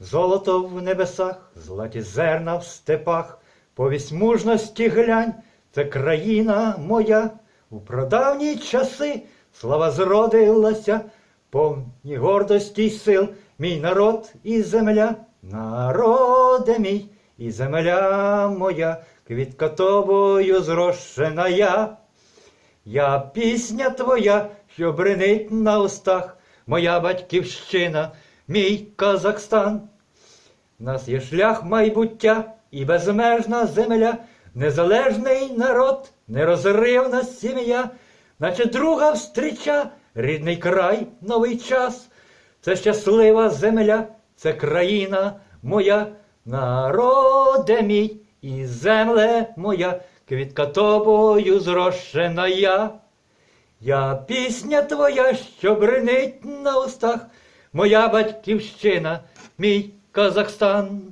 Золото в небесах, златі зерна в степах, повість мужності глянь, це країна моя. У прадавні часи слава зродилася, повні гордості й сил, мій народ і земля, народе мій і земля моя, квітка тобою зрощена я. Я пісня твоя, що бренить на устах, моя батьківщина, мій Казахстан. В нас є шлях майбуття і безмежна земля, незалежний народ, нерозривна сім'я, наче друга встріча, рідний край, новий час. Це щаслива земля, це країна моя, народе мій і земле моя, квітка тобою зрощена я. Я пісня твоя, що бринить на устах, моя батьківщина, мій Казахстан.